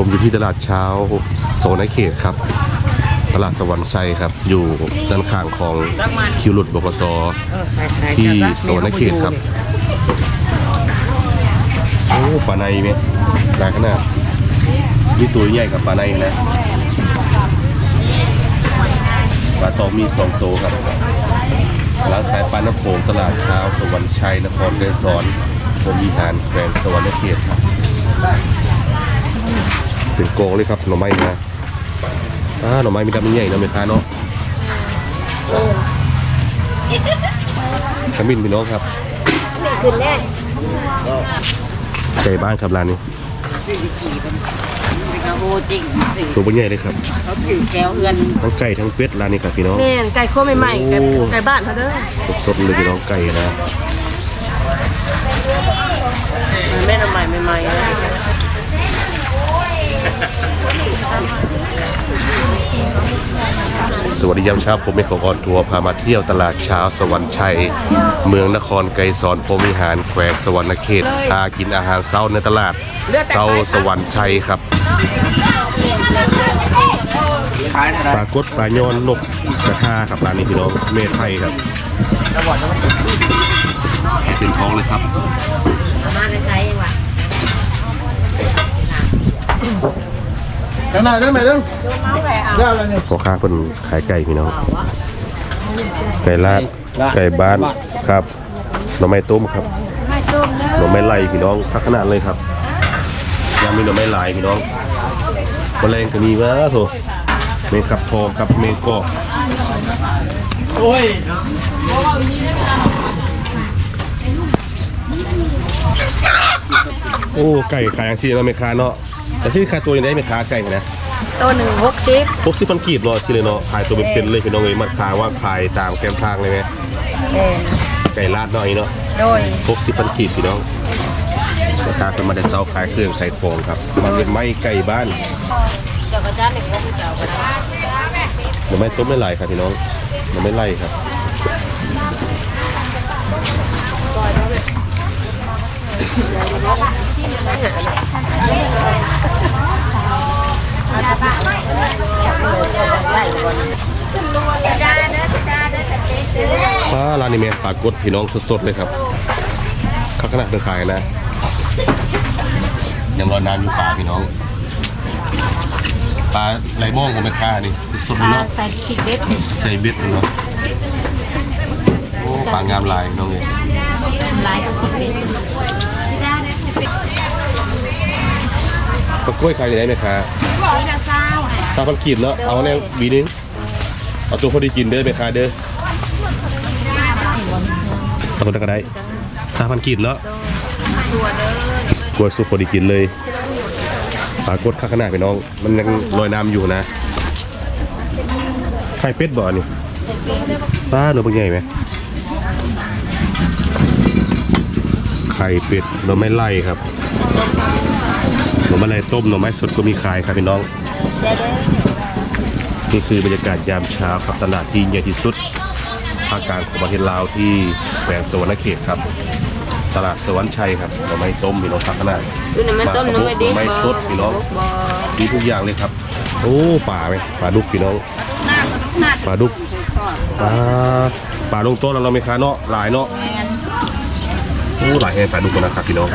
ผมอยู่ที่ตลาดเช้าโซนเขตครับ ตลาดสวรรค์ชัยครับ อยู่ด้านข้างของคิวรุดบกสที่โซนเขตครับโอ้ปลาในไหมหลายขนาดมีตัวใหญ่กับปลาในนะปลาตองมีสองตัวครับร้านขายปลาน้ำโขงตลาดเช้าสวรรค์ชัยนครไกษรผมมีหารแขวงสวรรค์เขตครับ เป็นโกงเลยครับหน่อไม้นะอ่าหน่อไม้มีดำมีใหญ่เนาะเมค้าเนาะขมิ้นพี่น้องครับขึ้นแน่ไก่บ้านครับร้านนี้เป็นกระโบจริงสิตัวเป็นใหญ่เลยครับเขาถือแก้วเอือนทั้งไก่ทั้งเป็ดร้านนี้ครับพี่น้องแม่นไก่โคใหม่ๆไก่โอ้ไก่บ้านเขาเด้อสดๆเลยพี่น้องไก่นะมันไม่ทำใหม่ใหม่ๆนะ สวัสดียามเช้าผมเป็นของออนทัวร์พามาเที่ยวตลาดเช้าสวรรค์ชัย เมืองนครไกรสอนพรหมวิหารแขวงสวรรณเขตพากินอาหารเช้าในตลาดเช้าสวรรค์ชัยครับปลากดปลาย้อนนกกระทาครับร้านนี้พี่น้องเมฆไทยครับเป็นท้องเลยครับมาในไทยเองว่ะ Cái này đấy mày đứng. Ra là nhỉ. พ่อค้าเพิ่นขายไก่พี่น้อง ไก่ลาด ไก่บ้าน ครับ หน่อไม้ต้มครับ หน่อไม้ไล่พี่น้องทักขนาดเลยครับยังมีหน่อไม้ลายพี่น้องแมลงก็มีวะโถเมงกับทองครับเมงกอก Ôi. โอ้ไก่ขายอย่างที่เราะไม่ค้าเนาะ แต่ที่ค่าตัวยังได้ไม่ค้าไก่นะตัวหนึ่งหกสิบพวกสิพันกีบเนาะสิเลยเนาะขายตัวเป็นๆเลยพี่น้องเลยมันขายว่างขายตามแคมทางเลยไหมแม่นไก่ลาดหน่อยเนาะโดยพวกสิพันกีบพี่น้องราคาเป็นมาได้เซาขายเครื่องขายของครับมันเป็นไม้ไก่บ้านเจ้ากระจ้าในกระเจ้าก็ได้หน่อไม้ต้มไม่ไหลครับพี่น้องหน่อไม้ไล่ครับ ปลาร้านนี้แม่ปลากดพี่น้องสดๆเลยครับข้าวขนาดเป็นขายนะยังรอนานอยู่ป่าพี่น้องปลาไหลม่องของแม่ค้านี่สดๆเลยเนาะใส่ขิกเล็ดใส่เบ็ดเนาะโอ้ปลางามลายน้องเนี่ยลายขิกเล็ดปลากล้วยขายอยู่ไหนไหมคะ นี่ละเศร้าซาพันกีบเนาะเอาแนวบีนึงเอาตัวพอดีกินเด้อไหมคะเด้อเอาตัวก็ได้ซาพันกีบเนาะตัวเด้อกล้วสุกพอดีกินเลยปลากดข้างขนาดไปน้อง มันยังลอยน้ำอยู่นะไข่เป็ดบ่อนี่ป้าหนูเป็นไงไหมไข่เป็ดเราไม่ไล่ครับ ม้ไล่ต้มหน่อไม้สดก็มีขายครับพี่น้อง นี่คือบรรยากาศยามเช้าครับตลาดที่ใหญ่ที่สุดภาคกลางของประเทศลาวที่แขวงสวรรณเขตครับ ตลาดสวรรค์ชัยครับหน่อไม้ต้มพี่น้องสักขนาดมันต้มน้ำมันดิบไม่สดพี่น้องมีทุกอย่างเลยครับ โอ้ป่าไหมป่าดุกพี่น้องป่าดุกปลาป่าลงต้นเราไม่ค้าเนาะหลายเนาะโอ้หลายแห่ป่าดุกนะครับพี่น้อง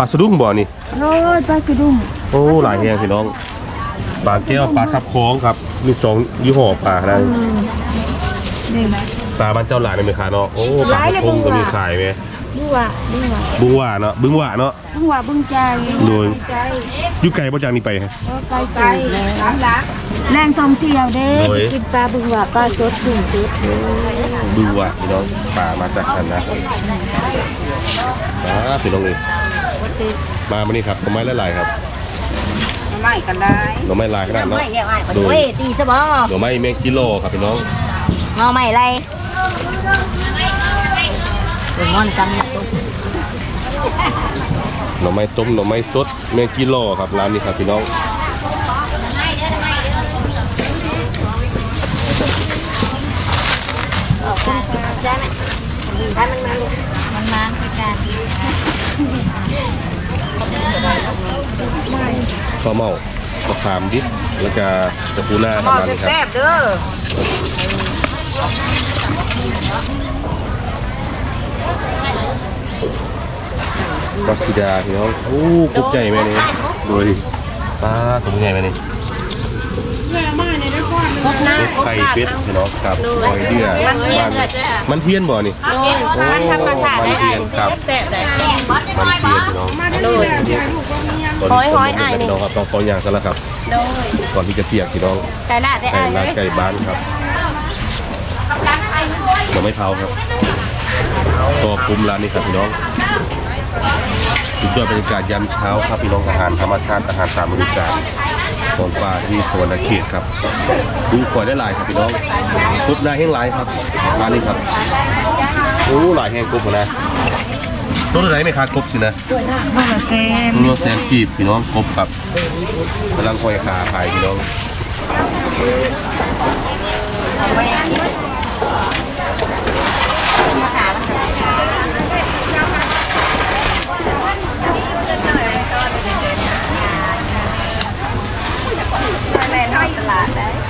ปลาสะดุ้งบ่อนี่โอ้ยปลาสิดุ้งโอ้หลายแห่พี่น้องปลาแก้วปลาทับคล้องครับมีสองยี่ห้อปลาได้นี่นะปลาบ้านเจ้าหลานในเมืองคาเนาะโอ้ปลากระพงก็มีขายไหมดูว่าดูว่าบึ้งหว่าเนาะบึ้งหว่าเนาะบึ้งว่าบึ้งใจโดยใจอยู่ไกลบ่จากนี้ไปฮะไก่ไก่สามลักแรงท่องเที่ยวเด้โดยกินปลาบึ้งว่าปลาสดบึ้งสดบึ้งหว่าพี่น้องปลามาจากกันนะปลาพี่น้องเลย มาวันนี้ครับต้นไม้หลายๆครับไม่กันได้ต้นไม้ลายขนาดเนาะไม่เนี่ยไอ้ปลาโดดุ้ยยตีซะบ่ต้นไม้แมงกิโลครับพี่น้องงอไม่ไรเป็นงอนจังเนี่ยหน่อไม้ต้มหน่อไม้สดแมงกิโลครับร้านนี้ครับพี่น้องได้ไหมได้มันมามันมาคือกัน ข้าวเมาข้าวขามดิบแล้วก็ตะปูหน้าประมาณนี้ครับแซ่บเด้อบัสดาพี่น้องโอ้กุ๊บใหญ่ไหมนี่ดูดิปลาตัวใหญ่ไหมนี่ ครบหน้าไข่เป็ดพี่น้องครับหอยเดือบ้านมันเทียนบ่นี่ โอ้ยมันธรรมชาติมันได้เทียนครับ แซ่บได้มันเทียนพี่น้องโดยตอนนี้หอยๆอ้ายนี่พี่น้องครับต้องขออย่างซะแล้วครับโดยก่อนที่จะเปียกพี่น้องไก่ลาดได้ไก่อ้ายเลลาดยไก่บ้านครับเราไม่เผาครับตัวคุ้มร้านนี้ครับพี่น้องสุดยอดบรรยากาศยามเช้าครับพี่น้องอาหารธรรมชาติอาหารตามฤดูกาล ของป่าที่สวรรณเขตครับ ดูก่อยได้หลายครับพี่น้องกรุ๊ปหน้แห้งหลายครับร้านนี้ครับโอ้หลายแห้งกรุ๊ปนะต้นอะไรไม่คาดกรุ๊ปสินะมาละเซนโลแซนกีบพี่น้องกรุ๊ปครับกำลังคอยขาขายพี่น้อง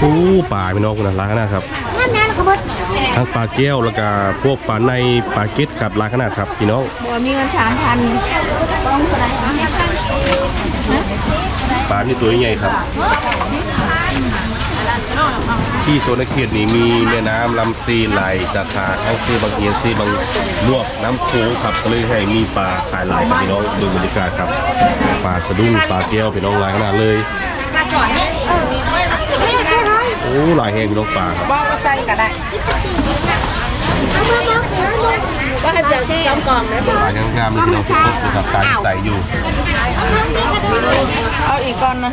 โอ้ปลาพี่น้องนะร้านขนาดครับทั้งปลาแก้วแล้วก็พวกปลาในปลาเก็ดครับร้านขนาดครับพี่น้องบัวมีเงินสามพันต้องเท่าไหร่ปลาที่ตัวใหญ่ครับ ที่โซนเขตนี้มีแม่น้ำลำซีไหลสาขาทั้งซีบางเอียนซีบางลวกน้ำโขงครับก็เลยให้มีปลาขายหลายครับพี่น้องดูบรรยากาศครับปลาสะดุ้งปลาแก้วพี่น้องหลายขนาดเลย โอ้หลายแห่งพี่น้องปลาครับบอกก็ใส่ก็ได้ก็ให้เสียงซ้อมกล่องนะปลางามๆเลยพี่น้องทุกคนนะครับตาใสอยู่ เอาอีกก่อนนะ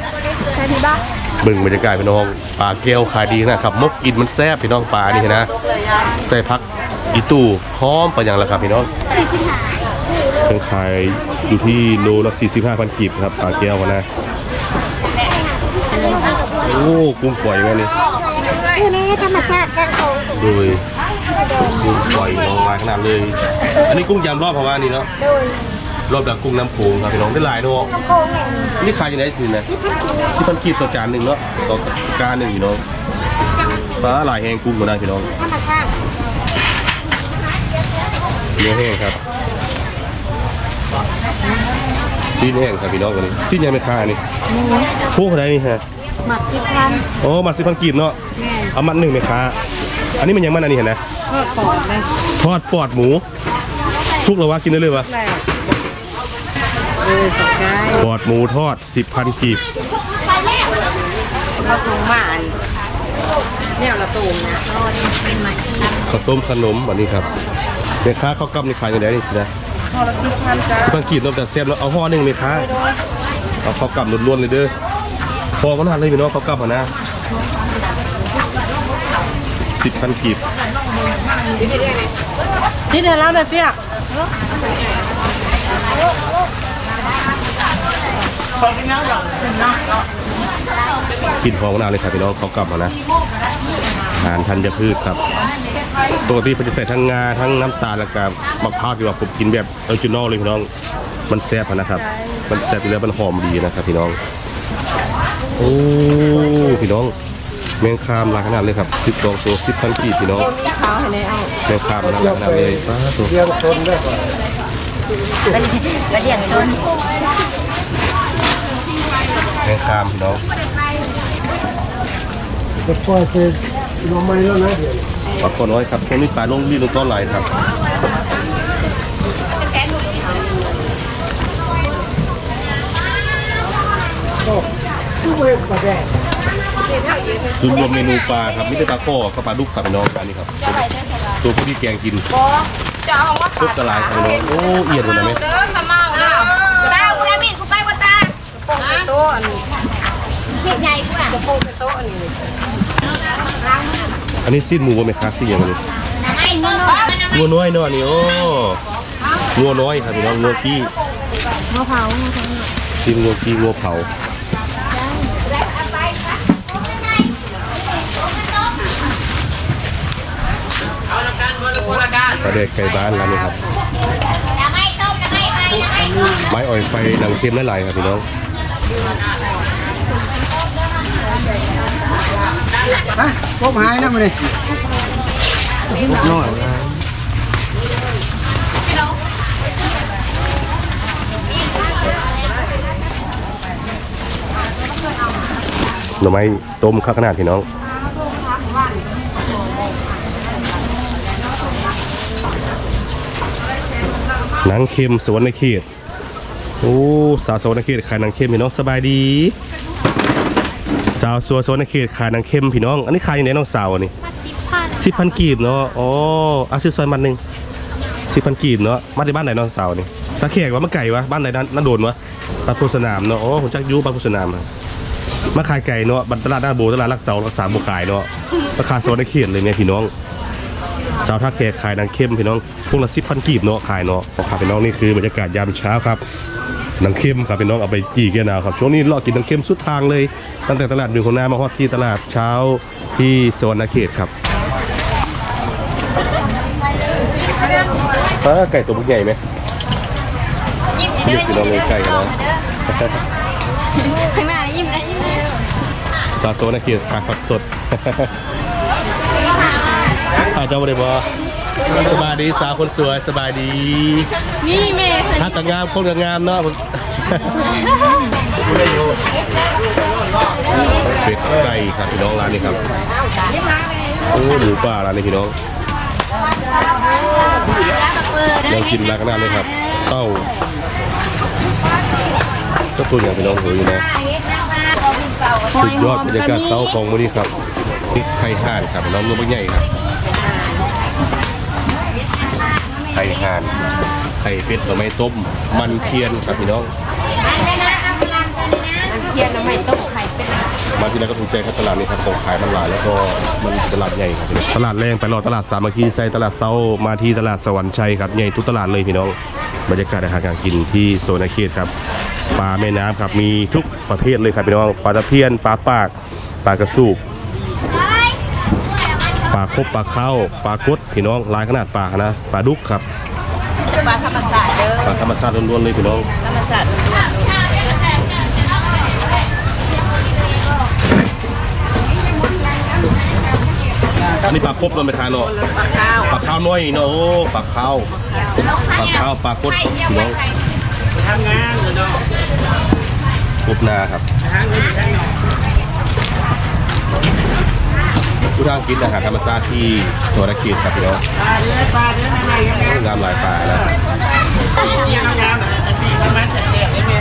ใช่ที่บ้านเบิ่งบรรยากาศพี่น้องปลาแก้วขายดีนะครับมกกินมันแซ่บพี่น้องปลานี่นะใส่พักอีตู่พร้อมไปอย่างละครับพี่น้องเครื่องขายอยู่ที่โลละ45พันกีบครับปลาแก้วนะ โอ้กุ้งฝอยแม่นี่คือนี้ธรรมชาติกันของโดยกุ้งฝอยน้องลายขนาดเลย อันนี้กุ้งยำรอบเพราะว่านี่เนาะรอบแบบกุ้งน้ำโขงครับพี่น้องได้หลายเนาะโค้งเนี่ยนี่ขายยังไงสินะสิพันกีบต่อจานหนึ่งเนาะต่อการหนึ่งพี่น้องปลาหลายแห้งกุ้งมาได้พี่น้องธรรมชาติเนื้อแห้งครับซีนแห้งครับพี่น้องวันนี้ซีนยังไม่ค่านี่พวกอะไรนี่ฮะ หมักสิบพันโอ้มาสิพันกีบเนาะเอามัดหนึ่งไหมคะอันนี้มันยังมันอันนี้เห็นนะทอดปอดเลยทอดปอดหมูชุกหรือว่ากินได้เลยวะเออตกใจปอดหมูทอดสิบพันกีบเขาสูงมาอันเนี่ยละตูมนะข้าวต้มขนมอันนี้ครับเมค้าข้าวกล้ำนี่ขายยังไงนี่สินะพอละสิบพันจ้าสิพันกีบนอกจากแซ่บแล้วเอาห่อหนึ่งเมค้าเอาข้าวกล้ำล้วนๆเลยเด้อ พอมันหันเลยพี่น้องข้าวกล้ำหันนะสิบพันกีบนี่เดี๋ยวเราเตี้ยกลิ่นหอมมะนาวเลยครับพี่น้องเขากลับมานะอาหารธัญพืชครับปกติเขาจะใส่ทั้งงาทั้งน้ำตาลแล้วก็มะพร้าวที่ว่าผมกินแบบออริจินอลเลยพี่น้อง มันแซ่บอะนะครับ มันแซ่บอยู่แล้วมันหอมดีนะครับพี่น้อง โอ้พี่น้องแมงคามหลายขนาดเลยครับสิบสองตัวสิบพันกีบพี่น้องมีขาวให้ในเอาแมงคามหลายขนาดเลยป้าตัวเรียงชนได้ก่อนกระเดียงต้นแมงคามพี่น้องจะปล่อยเป็นลงมาแล้วนะเดี๋ยวปลาคอน้อยครับตรงนี้ปลาลงรีลงต้นไหลครับ ตู้เวทประแดง ซุปรวมเมนูปลาครับมิตรปลาข้อกับปลาดุกครับพี่น้องอันนี้ครับ ตัวผู้ที่แกงกินจะเอาว่าซุปกระไรครับพี่น้องโอ้เอียดหมดเลยไหมเดินมาเมาเด้อได้กูได้มีดกูไปบ่ตาโป่งเป็นโต๊ะอันนี้มีดใหญ่กูน่ะโป่งเป็นโต๊ะอันนี้อันนี้ซีดหมูบ่ไหมครับซีดอย่างนี้ไม่เงินงัวน้อยเนาะอันนี้โอ้งัวน้อยครับพี่น้องงัวกี้มะพร้าวซีดงัวกี้งัวเผา ปลาเด็กไก่บ้านร้านนี้ครับ ไม้อ่อยไฟหนังเค็มและไหลายครับพี่น้องฮะพบหายนะมันนี่พบน้อยหน่อไม้ต้มข้าวขนาดพี่น้อง หนังเค็มสวนในเขตโอ้สาวสวนในเขตขายหนังเค็มพี่น้องสบายดี สาวสัวสวนในเขตขายหนังเค็มพี่น้อง อันนี้ขายยังไงน้องสาวอันนี้สิบพันกีบเนาะอ๋อเอาซื้อซอยมันหนึ่งสิบพันกีบเนาะมาที่บ้านไหนน้องสาวนี่ตาแขกวะมาไก่วะบ้านไหนนั่นนั่นโดนวะตาโพสนามเนาะอ๋อผมจักอยูบ้านโพสนามอะมาขายไก่เนาะบันตลาดหน้าโบตลาดรักเสารักษาบุขายเนาะราคาโซนในเขตเลยเนี่ยพี่น้อง สาวท่าแขกขายหนังเข้มพี่น้องพวกละสิบพันกีบเนาะขายเนาะครับพี่น้องนี่คือบรรยากาศยามเช้าครับหนังเข้มครับพี่น้องเอาไปจีแกนาวครับช่วงนี้เลาะกินหนังเข้มสุดทางเลย ตั้งแต่ตลาดหนึ่งของนามาฮอดที่ตลาดเช้าที่สวรรณเขตครับเออไก่ตัวใหญ่ไหมยิ้มเดี๋ยวพี่น้องเลยไก่กันนะข้างหน้ายิ้มนะยิ้มสาวสวรรณเขตขายผักสด อาเจ้าบ่ได้บ่สบายดีสาวคนสวยสบายดีนี่แม่ถ้ากังามคนกังามเนาะเป็ดไก่ครับพี่น้องร้านนี้ครับโอ้หมูป่าร้านนี้พี่น้องยังกินมาขนาดเลยครับเต้าก็ตัวอย่างพี่น้องเห็นอยู่นะสุดยอดบรรยากาศเต้าของวันนี้ครับพริกไข่ห่านครับพี่น้องเนื้อใหญ่ครับ ไข่ห่าน ไข่เป็ดหน่อไม้ต้ม มันเทียนครับพี่น้อง เทียนน้ำไม่ต้มไข่เป็นมาที่ไหนก็ถูกใจครับตลาดนี้ครับของขายมันหลายแล้วก็มันตลาดใหญ่ครับพี่น้องตลาดแรงไปรอตลาดสามัคคีไซตลาดเซามาที่ตลาดสวรรค์ชัยครับใหญ่ทุกตลาดเลยพี่น้อง บรรยากาศอาหารการกินที่โซนอาเขตครับ ปลาแม่น้ำครับมีทุกประเภทเลยครับพี่น้อง ปลาตะเพียน ปลาปาก ปลากระสูบ ปลาคบปลาเข้าปลากดพี่น้องหลายขนาดปลานะปลาดุกครับปลาธรรมชาติเด้อปลาธรรมชาติล้วนๆเลยพี่น้องธรรมชาติอันนี้ปลาคบเราไปทานเนาะปลาข้าวปลาข้าวน้อยเนาะโอ้ปลาข้าวปลาข้าวปลากดพี่น้องทำงานเลยเนาะครบนาครับ ผู้ทางกินอาหารธรรมชาติที่สวนกีดครับพี่น้องปลาเนื้อปลาเนื้ออะไม่งามหลายปลานะเสียงงามอันนี้ประมาณเจ็ดเจ็ดได้ไหม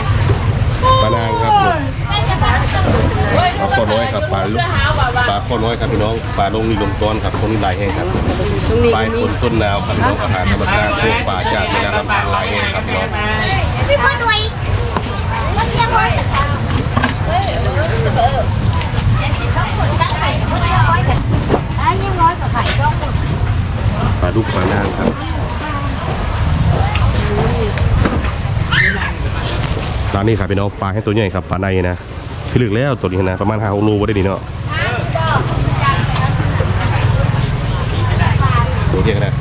ปลานางครับปลาข้อน้อยครับปลาลูกปลาข้อน้อยครับพี่น้องปลาลงนี่ลงต้นครับตรงนี้ลายแห่งครับปลาก็มีคนต้นนาวครับพี่น้องอาหารธรรมชาติพวกปลาจากในน้ำลำธารหลายแห่งครับพี่น้องพี่พ่อด้วยมันเยัง ไงปลาลูกปลานางครับร้านนี้ครับพี่น้องปลาให้ตัวใหญ่ครับปลาในนะพี่ลึกแล้วตัวนี้นะประมาณห้าหกโลได้ดีเนาะตัวเทียขนาด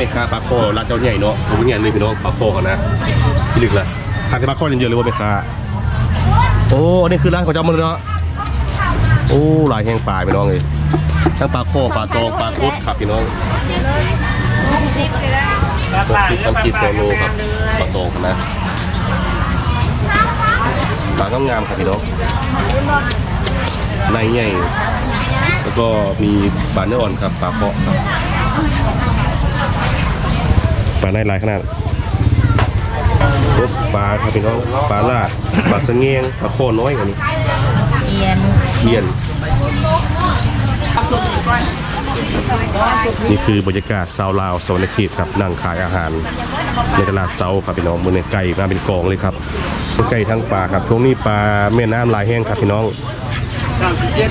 ปลาเมคาปลาโคร้านเจ้าใหญ่เนาะผมใหญ่เลยพี่น้องปลาโคเขานะพี่ลึกละทานแต่ปลาโคเยอะเลยว่าเมค้าโอ้อันนี้คือร้านของเจ้ามันเนาะโอ้หลายแห่งปลาพี่น้องเลยทั้งปลาโคปลาตองปลาคุดครับพี่น้องซิปเลยนะหกสิบสามสิบต่อโลครับปลาตองนะปลางามๆครับพี่น้องในใหญ่แล้วก็มีปลาเนื้ออ่อนครับปลาเพาะครับ ปลาในหลายขนาดพบปลาครับพี่น้องปลาลาดปลาสะเงียงปลาโคน้อยกว่านี้เอียนเยียนนี่คือบรรยากาศเซาลาวโซนเขีดครับนั่งขายอาหารในตลาดเซาครับพี่น้องมือในไก่มาเป็นกองเลยครับทั้งไก่ทั้งปลาครับช่วงนี้ปลาแม่น้ำลายแห้งครับพี่น้องสามสิบเจ็ด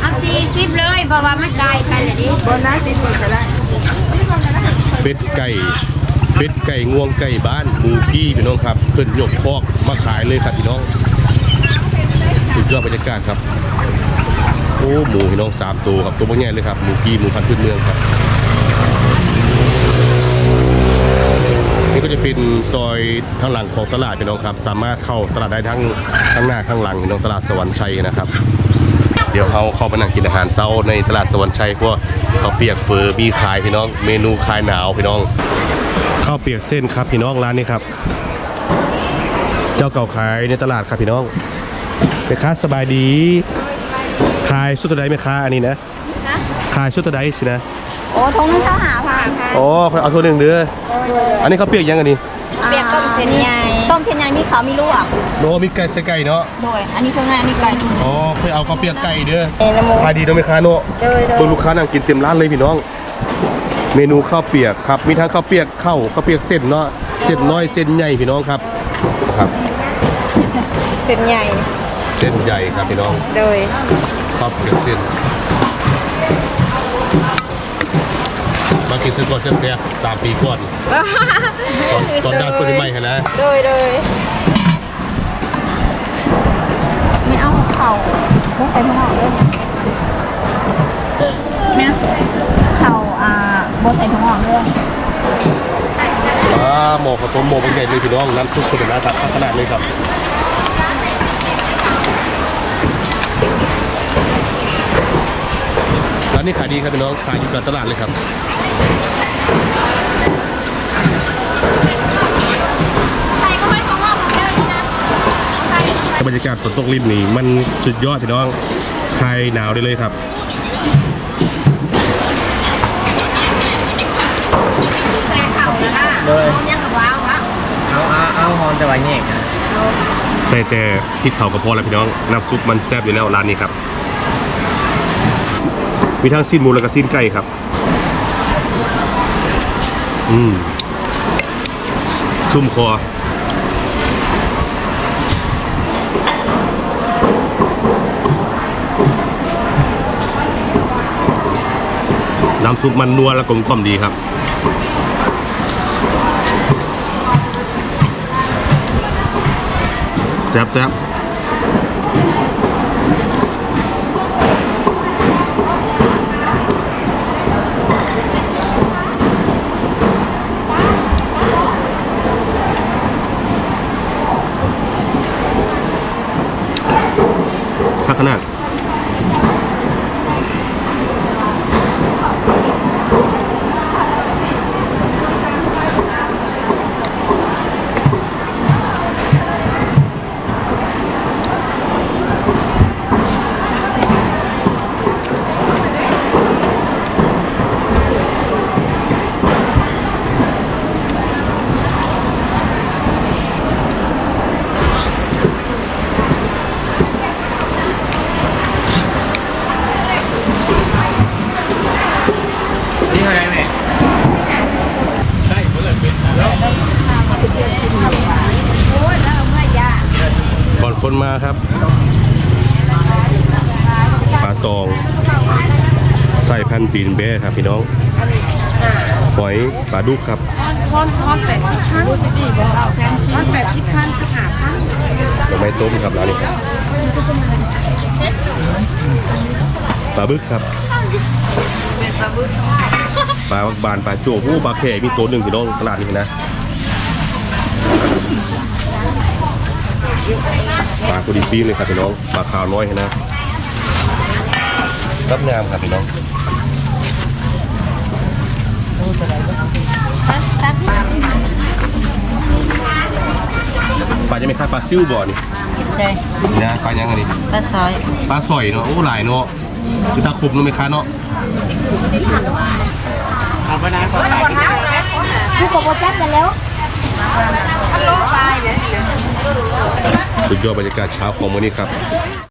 เอาสี่สิบเลยเพราะว่ามันไกลกันเลยดิบนนั้นสิบก็ได้ เป็ดไก่เป็ดไก่งวงไก่บ้านหมูพี่พี่น้องครับเพิ่นยกคอกมาขายเลยครับพี่น้องสุดยอดบรรยากาศครับโอ้หมูพี่น้องสามตัวครับตัวพวกใหญ่เลยครับหมูกีหมูพันธุ์พื้นเมืองครับนี่ก็จะเป็นซอยข้างหลังของตลาดพี่น้องครับ สามารถเข้าตลาดได้ทั้งข้างหน้าข้างหลังพี่น้องตลาดสวรรค์ชัยนะครับ เดี๋ยวเขาเข้าไปนั่งกินอาหารเช้าในตลาดสวรรค์ชัยพวกข้าวเปียกเฟอร์มีขายพี่น้อง เมนูคลายหนาวพี่น้องข้าวเปียกเส้นครับพี่น้องร้านนี้ครับ เจ้าเก่าขายในตลาดครับพี่น้องแม่ค้าสบายดีขายชุดตัวใดแม่ค้าอันนี้นะขายชุดตัวใดสินะโอ้ทงนั้นเจ้าหาผ่านค่ะอ๋อเอาตัวหนึ่งเด้ออันนี้ข้าวเปียกยังอันนี้ เปียกต้มเส้นใหญ่ต้ มเส้นใหญ่มีเขามีลวกโนมีไก่ใส่ไก่เนาะโดยอันนี้เครื่องในอันนี้ไก่อ๋อเคยเอาข้าวเปียกไก่เด้อเอ็นละโมขายดีเนาะแม่ค้าเนาะโดยโดตัวยลูกค้านั่งกินเต็มร้านเลยพี่น้อง เมนูข้าวเปียกครับ มีทั้งข้าวเปียกข้าวข้าวเปียกเส้นเนาะเส้นน้อยเส้นใหญ่พี่น้องครับครับเส้นใหญ่ เส้นใหญ่ครับพี่น้องโดย ข้าวเปียกเส้น กินซื้อก่อนแซ่บๆสามปีก่อนตอนตอนด้านคนที่ใหม่ค่ะนะโดยโดยไม่เอาเข่าไม่ใส่ถั่วงอกด้วยเนี่ยเข่าอ่าโบใส่ถั่วงอกด้วยอ่าหมอข้าวต้มหมอเป็นใหญ่เลยพี่น้องน้ำซุปคุณนะครับขนาดเลยครับร้านนี้ขายดีครับพี่น้องขายอยู่กลางตลาดเลยครับ บรรยากาศฝนตกริมนี่มันสุดยอดพี่น้องคลายหนาวได้เลยครับใส่เข่าแล้วล่ะเลยมันยังกับว้าววะเอาเอาเอาหอมจะไว้แยกนะใส่แต่พริกเผากระเพาะแล้วพี่น้องน้ำซุปมันแซ่บอยู่แล้วร้านนี้ครับ มีทั้งสิ้นหมูและก็สิ้นไก่ครับ อืมชุ่มคอน้ำซุปมันนัวและกลมกล่อมดีครับ แซ่บแซ่บถ้าขนาด นี่อะไรแม่ ก่อน คนมาครับปลาตอง ใส่พันปีนแบ้ครับพี่น้องหอยปลาดุกครับทอดอกไม้ต้มครับร้านนี้ครับปลาบึกครับปลาบักบานปลาโจกโอ้ปลาแข่มีตัวหนึ่งพี่น้องตลาดนี้นะ ปลาตัวดีปีเลยครับพี่น้องปลาขาวน้อยนะรับงามครับพี่น้องปลาจะไม่คาดปลาซิ่วบ่อนี่ใช่นี่นะปลายังไงนี่ปลาซอยปลาสอยเนาะโอ้หลายเนาะคือตาคมเนาะไม่ค้าเนาะเอาไปนะผู้กบจัดกันแล้วมันโลกไปเดี๋ยว สุดยอดบรรยากาศเช้าของวันนี้ครับ